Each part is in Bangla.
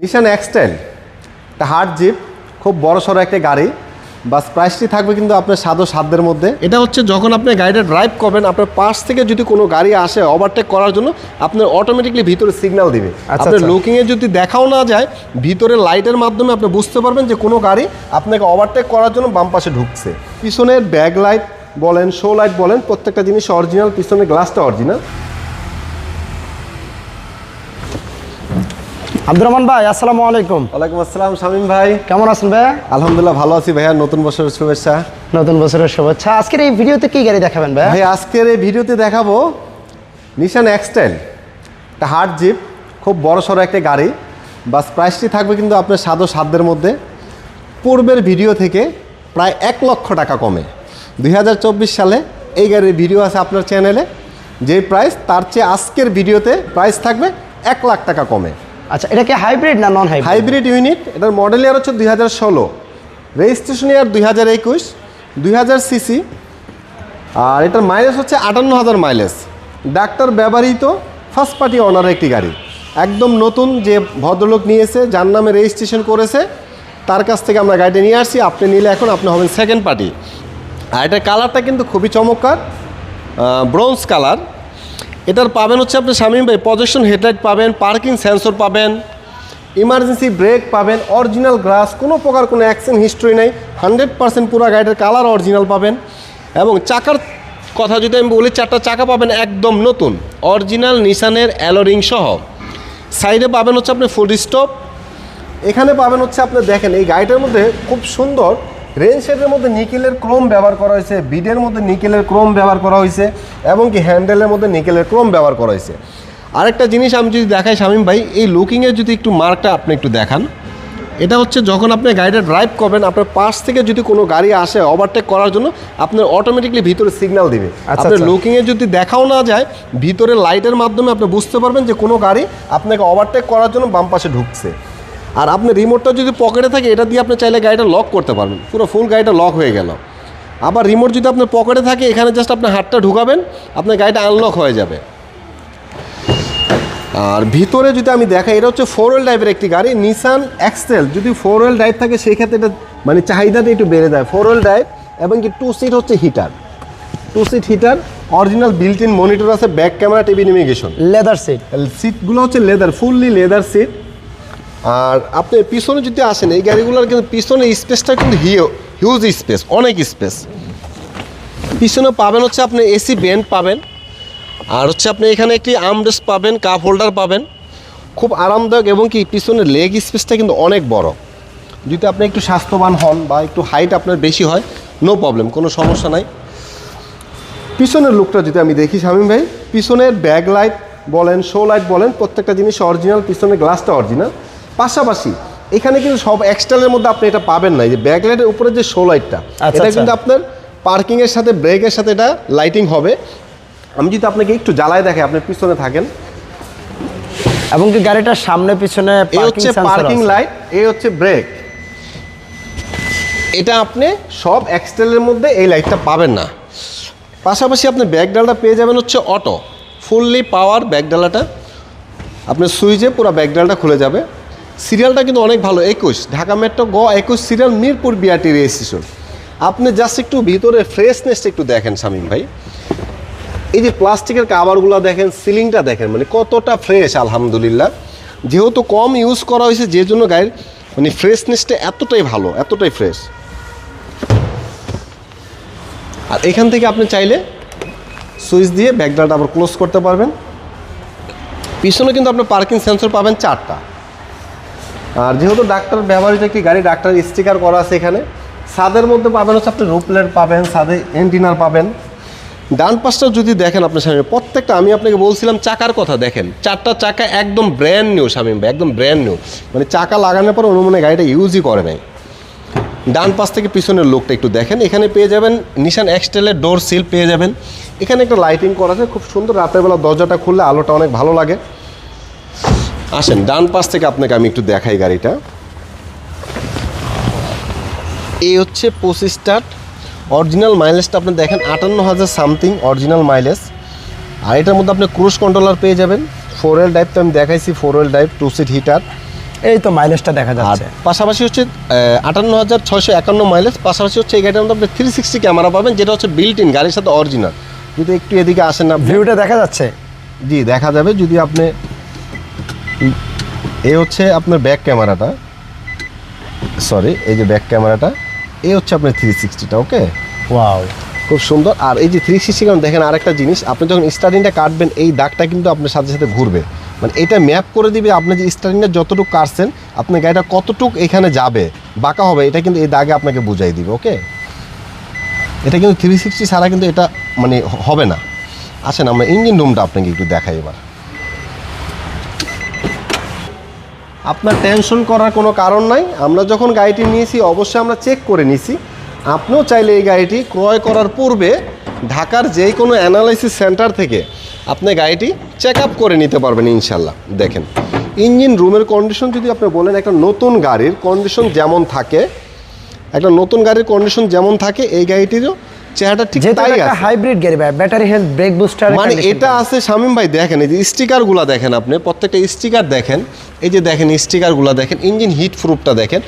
নিশান এক্সটেল একটা হার্ড জিপ খুব বড় সড়ো একটা গাড়ি। বাস প্রাইসটি থাকবে কিন্তু আপনার সাদো সাধ্যের মধ্যে। এটা হচ্ছে যখন আপনি গাড়িটা ড্রাইভ করবেন আপনার পাশ থেকে যদি কোনো গাড়ি আসে ওভারটেক করার জন্য আপনার অটোমেটিকলি ভিতরে সিগন্যাল দিবে। আচ্ছা, আপনার আচ্ছা। লুকিংয়ে যদি দেখাও না যায় ভিতরে লাইটের মাধ্যমে আপনি বুঝতে পারবেন যে কোনো গাড়ি আপনাকে ওভারটেক করার জন্য বাম পাশে ঢুকছে। পিছনের ব্যাক লাইট বলেন শো লাইট বলেন প্রত্যেকটা জিনিস অরিজিনাল পিছনের গ্লাসটা অরিজিনাল আব্দুর রহমান ভাই আসসালামু আলাইকুম। ওয়ালাইকুম আসসালাম শামীম ভাই। কেমন আছেন ভাই? আলহামদুলিল্লাহ ভালো আছি ভাইয়া নতুন বছরের শুভেচ্ছা। নতুন বছরের শুভেচ্ছা। আজকের এই ভিডিওতে কি গাড়ি দেখাবেন ভাই? ভাই আজকের এই ভিডিওতে দেখাবো নিশান এক্সটেল একটা হার্ড জিপ খুব বড় সড়ো একটা গাড়ি। বাস প্রাইসটি থাকবে কিন্তু আপনার সাদো সাধ্যের মধ্যে। পূর্বের ভিডিও থেকে প্রায় এক লক্ষ টাকা কমে। দুই হাজার চব্বিশ সালে এই গাড়ির ভিডিও আছে আপনার চ্যানেলে যেই প্রাইস তার চেয়ে আজকের ভিডিওতে প্রাইস থাকবে এক লাখ টাকা কমে। আচ্ছা এটা কি হাইব্রিড না নন হাইব্রিড হাইব্রিড ইউনিট এটার মডেল ইয়ার হচ্ছে দুই হাজার ষোলো। রেজিস্ট্রেশন ইয়ার দুই হাজার একুশ, দুই হাজার সিসি, আর এটার মাইলেজ হচ্ছে আটান্ন হাজার মাইলেজ ডাক্তার ব্যবহৃত ফার্স্ট পার্টি অনার একটি গাড়ি। একদম নতুন যে ভদ্রলোক নিয়েছে, যার নামে রেজিস্ট্রেশন করেছে, তার কাছ থেকে আমরা গাড়িটা নিয়ে আসছি। আপনি নিলে এখন আপনি হবেন সেকেন্ড পার্টি আর এটার কালারটা কিন্তু খুবই চমৎকার ব্রোঞ্জ কালার এটার পাবেন হচ্ছে আপনি শামীম ভাই পজেশন হেডলাইট পাবেন পার্কিং সেন্সর পাবেন ইমার্জেন্সি ব্রেক পাবেন অরিজিনাল গ্লাস কোনো প্রকার কোনো অ্যাক্সিডেন্ট হিস্ট্রি নেই হান্ড্রেড পার্সেন্ট পুরো গাড়িটার কালার অরিজিনাল পাবেন। এবং চাকার কথা যদি আমি বলি, চারটা চাকা পাবেন একদম নতুন অরিজিনাল নিশানের অ্যালোরিং সহ। সাইডে পাবেন হচ্ছে আপনি ফুল স্টপ এখানে পাবেন হচ্ছে আপনি দেখেন, এই গাড়িটার মধ্যে খুব সুন্দর রেন শেডের মধ্যে নিকেলের ক্রোম ব্যবহার করা হয়েছে বিডের মধ্যে নিকেলের ক্রোম ব্যবহার করা হয়েছে এবং কি হ্যান্ডেলের মধ্যে নিকেলের ক্রোম ব্যবহার করা হয়েছে। আরেকটা জিনিস আমি যদি দেখাই শামীম ভাই এই লুকিংয়ের যদি একটু মার্কটা আপনি একটু দেখান এটা হচ্ছে যখন আপনি গাড়িটা ড্রাইভ করবেন আপনার পাশ থেকে যদি কোনো গাড়ি আসে ওভারটেক করার জন্য আপনার অটোমেটিকলি ভিতরে সিগন্যাল দিবে। আচ্ছা, আপনার আচ্ছা। লুকিংয়ে যদি দেখাও না যায় ভিতরে লাইটের মাধ্যমে আপনি বুঝতে পারবেন যে কোনো গাড়ি আপনাকে ওভারটেক করার জন্য বাম পাশে ঢুকছে। আর আপনি রিমোটটা যদি পকেটে থাকে এটা দিয়ে আপনি চাইলে গাড়িটা লক করতে পারবেন। পুরো ফুল গাড়িটা লক হয়ে গেল। আবার রিমোট যদি আপনার পকেটে থাকে এখানে জাস্ট আপনার হাতটা ঢুকাবেন আপনার গাড়িটা আনলক হয়ে যাবে। আর ভিতরে যদি আমি দেখাই এটা হচ্ছে ফোর হুইল ড্রাইভের একটি গাড়ি নিসান এক্সেল যদি ফোর হুইল ড্রাইভ থাকে সেই ক্ষেত্রে এটা মানে চাহিদাটা একটু বেড়ে যায়। ফোর হুইল ড্রাইভ এবং কি টু সিট হচ্ছে heater two seat heater original built in monitor আছে back camera TV navigation leather seat সিটগুলো হচ্ছে লেদার ফুললি লেদার সিট আর আপনি পিছনে যদি আসেন, এই গাড়িগুলোর কিন্তু পিছনে স্পেসটা কিন্তু হিউ হিউজ স্পেস অনেক স্পেস পিছনে পাবেন হচ্ছে আপনি এসি বেন্ট পাবেন, আর হচ্ছে আপনি এখানে একটি আর্মরেস্ট পাবেন কাপ হোল্ডার পাবেন। খুব আরামদায়ক এবং কি পিছনের লেগ স্পেসটা কিন্তু অনেক বড়। যদি আপনি একটু স্বাস্থ্যবান হন বা একটু হাইট আপনার বেশি হয় নো প্রবলেম কোনো সমস্যা নাই। পিছনের লুকটা যদি আমি দেখি, শামীম ভাই, পিছনের ব্যাক লাইট বলেন শো লাইট বলেন, প্রত্যেকটা জিনিস অরিজিনাল পিছনের গ্লাসটা অরিজিনাল পাশাপাশি এখানে কিন্তু সব এক্সটার্নের মধ্যে আপনি এটা পাবেন না যে ব্যাক লাইটের উপরে যে শো লাইটটা আচ্ছা, এটা আচ্ছা। কিন্তু আপনার পার্কিংয়ের সাথে ব্রেকের সাথে এটা লাইটিং হবে। আমি যদি আপনাকে একটু জ্বালায় দেখে আপনি পিছনে থাকেন। এবং কি গাড়িটার সামনে পিছনে এই হচ্ছে পার্কিং লাইট এই হচ্ছে ব্রেক এটা আপনি সব এক্সটেলের মধ্যে এই লাইটটা পাবেন না। পাশাপাশি আপনি ব্যাকডালাটা পেয়ে যাবেন হচ্ছে অটো ফুললি পাওয়ার ব্যাকডালাটা আপনার সুইচে পুরো ব্যাকডালটা খুলে যাবে। সিরিয়ালটা কিন্তু অনেক ভালো, একুশ। ঢাকা মেট্রো গ, একুশ সিরিয়াল মিরপুর বিআরটি রেজিস্ট্রেশন আপনি জাস্ট একটু ভিতরে ফ্রেশনেসটা একটু দেখেন, শামীম ভাই। এই যে প্লাস্টিকের কাভারগুলো দেখেন সিলিংটা দেখেন মানে কতটা ফ্রেশ আলহামদুলিল্লাহ। যেহেতু কম ইউজ করা হয়েছে, যে জন্য গাড়ির মানে ফ্রেশনেসটা এতটাই ভালো, এতটাই ফ্রেশ আর এখান থেকে আপনি চাইলে সুইচ দিয়ে ব্যাকডালটা আবার ক্লোজ করতে পারবেন। পিছনে কিন্তু আপনি পার্কিং সেন্সর পাবেন চারটা। আর যেহেতু ডাক্তার ব্যবহৃত একটি গাড়ি, ডাক্তার স্টিকার করা আছে এখানে। ছাদের মধ্যে পাবেন হচ্ছে আপনি রুপলেট পাবেন, সাদে এন্টিনার পাবেন। ডান পাশটা যদি দেখেন আপনার সামনে, প্রত্যেকটা আমি আপনাকে বলছিলাম চাকার কথা, দেখেন। চারটা চাকা একদম ব্র্যান্ড নিউ স্বামী একদম ব্র্যান্ড নিউ মানে চাকা লাগানোর পর অনুমানে গাড়িটা ইউজই করে নাই। ডান পাশ থেকে পিছনের লোকটা একটু দেখেন, এখানে পেয়ে যাবেন নিশান এক্সটেলের ডোর সিল পেয়ে যাবেন। এখানে একটা লাইটিং করা আছে, খুব সুন্দর, রাতের বেলা দরজাটা খুললে আলোটা অনেক ভালো লাগে। আসেন ডান পাশ থেকে আপনাকে আমি একটু দেখাই গাড়িটা। এই হচ্ছে পঁচিশ স্টার্ট। অরিজিনাল মাইলেজটা আপনি দেখেন আটান্ন হাজার সামথিং অরিজিনাল মাইলেজ। আর এটার মধ্যে আপনি ক্রুজ কন্ট্রোলার পেয়ে যাবেন। ফোর হুইল ড্রাইভ তো আমি দেখাইছি four wheel drive two seat heater. এই তো মাইলেজটা দেখা যাচ্ছে। পাশাপাশি হচ্ছে আটান্ন হাজার ছয়শো একান্ন মাইলেজ। পাশাপাশি হচ্ছে এই গাড়িটার মধ্যে আপনি থ্রি সিক্সটি ক্যামেরা পাবেন যেটা হচ্ছে বিল্ট ইন গাড়ির সাথে অরিজিনাল যদি একটু এদিকে আসেন না ভিউটা দেখা যাচ্ছে? জি দেখা যাবে। যদি আপনি এই হচ্ছে আপনার ব্যাক ক্যামেরাটা সরি এই যে ব্যাক ক্যামেরাটা এই হচ্ছে আপনার থ্রি সিক্সটিটা ওকে ওয়াও খুব সুন্দর। আর এই যে থ্রি সিক্সটি কারণ দেখেন আরেকটা জিনিস আপনি যখন স্টার্টিংটা কাটবেন এই দাগটা কিন্তু আপনার সাথে সাথে ঘুরবে। মানে এটা ম্যাপ করে দিবে আপনি যে স্টার্টিংটা যতটুকু কাটছেন আপনার গাড়িটা কতটুক এখানে যাবে বাঁকা হবে এটা কিন্তু এই দাগে আপনাকে বুঝাই দিবে ওকে এটা কিন্তু থ্রি সিক্সটি ছাড়া কিন্তু এটা মানে হবে না। আসেন আমরা ইঞ্জিন রুমটা আপনাকে একটু দেখাই এবার। আপনার টেনশন করার কোনো কারণ নাই। আমরা যখন গাড়িটি নিয়েছি, অবশ্যই আমরা চেক করে নিছি। আপনিও চাইলে এই গাড়িটি ক্রয় করার পূর্বে ঢাকার যে কোনো অ্যানালাইসিস সেন্টার থেকে আপনি গাড়িটি চেক আপ করে নিতে পারবেন ইনশাল্লাহ। দেখেন ইঞ্জিন রুমের কন্ডিশন যদি আপনি বলেন, একটা নতুন গাড়ির কন্ডিশন যেমন থাকে, একটা নতুন গাড়ির কন্ডিশন যেমন থাকে, এই গাড়িটিরও চেহারাটা ঠিক তাই আছে। হাইব্রিড গাড়ি ভাই ব্যাটারি হেলথ ব্রেক বুস্টার মানে এটা আছে শামিম ভাই দেখেন এই যে স্টিকারগুলো দেখেন আপনি প্রত্যেকটা স্টিকার দেখেন এই যে দেখেন স্টিকারগুলো দেখেন ইঞ্জিন হিট প্রুফটা দেখেন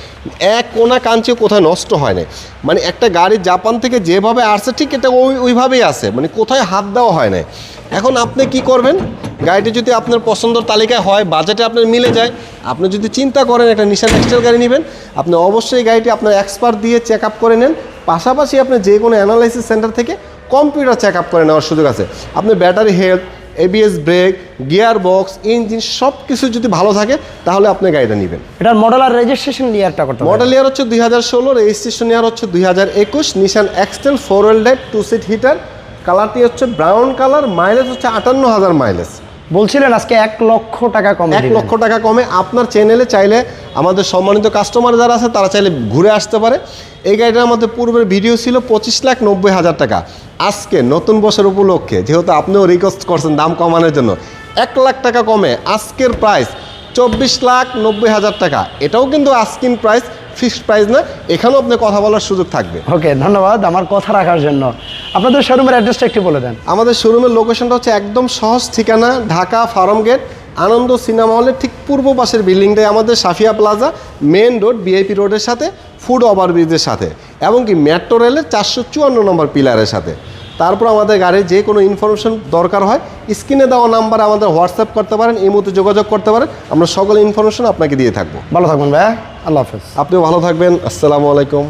এক কোনা কাঞ্চে কোথায় নষ্ট হয় না মানে একটা গাড়ি জাপান থেকে যেভাবে আসছে ঠিক এটা ওই ওইভাবেই আছে মানে কোথায় হাত দেওয়া হয় না এখন আপনি কি করবেন? গাড়িটি যদি আপনার পছন্দের তালিকায় হয় বাজেটে আপনার মিলে যায় আপনি যদি চিন্তা করেন একটা নিশান এক্সটেল গাড়ি নেবেন আপনি অবশ্যই গাড়িটি আপনার এক্সপার্ট দিয়ে চেক আপ করে নেন পাশাপাশি আপনি যে কোনো অ্যানালাইসিস সেন্টার থেকে কম্পিউটার চেক আপ করে নেওয়ার সুযোগ আছে। আপনি battery health ABS brake gear box engine সব কিছু যদি ভালো থাকে তাহলে আপনি গাড়িটা নেবেন। এটার মডেল আর রেজিস্ট্রেশন ইয়ারটা কত মডেল ইয়ার হচ্ছে দুই হাজার ষোলো রেজিস্ট্রেশন ইয়ার হচ্ছে দুই হাজার একুশ Nissan X Trail four wheel drive two seat heater কালারটি হচ্ছে ব্রাউন কালার মাইলেজ হচ্ছে আটান্ন হাজার মাইলেজ বলছিলেন আজকে এক লক্ষ টাকা কমে এক লক্ষ টাকা কমে আপনার চ্যানেলে চাইলে আমাদের সম্মানিত কাস্টমার যারা আছে তারা চাইলে ঘুরে আসতে পারে। এই গাড়িটার মধ্যে পূর্বের ভিডিও ছিল পঁচিশ লাখ নব্বই হাজার টাকা। আজকে নতুন বছর উপলক্ষে যেহেতু আপনিও রিকোয়েস্ট করছেন দাম কমানোর জন্য এক লাখ টাকা কমে। আজকের প্রাইস চব্বিশ লাখ নব্বই হাজার টাকা। এটাও কিন্তু আস্কিন প্রাইস ফিক্সড প্রাইস না এখানেও আপনি কথা বলার সুযোগ থাকবে। ওকে ধন্যবাদ আমার কথা রাখার জন্য। আপনাদের শোরুমের অ্যাড্রেসটা একটু বলে দেন। আমাদের শোরুমের লোকেশনটা হচ্ছে একদম সহজ ঠিকানা Dhaka Farm Gate Ananda cinema হলের ঠিক পূর্ব পাশের বিল্ডিংটাই আমাদের Safia Plaza main road VIP রোডের সাথে ফুড ওভারব্রিজের সাথে এবং কি মেট্রো রেলের চারশো চুয়ান্ন নম্বর পিলারের সাথে। তারপর আমাদের গাড়ির যে কোনো ইনফরমেশন দরকার হয় স্ক্রিনে দেওয়া নাম্বারে আমাদের হোয়াটসঅ্যাপ করতে পারেন এই মুহূর্তে যোগাযোগ করতে পারেন আমরা সকল ইনফরমেশন আপনাকে দিয়ে থাকব। ভালো থাকবেন ভাইয়া আল্লাহ হাফেজ। আপনিও ভালো থাকবেন আসসালামু আলাইকুম।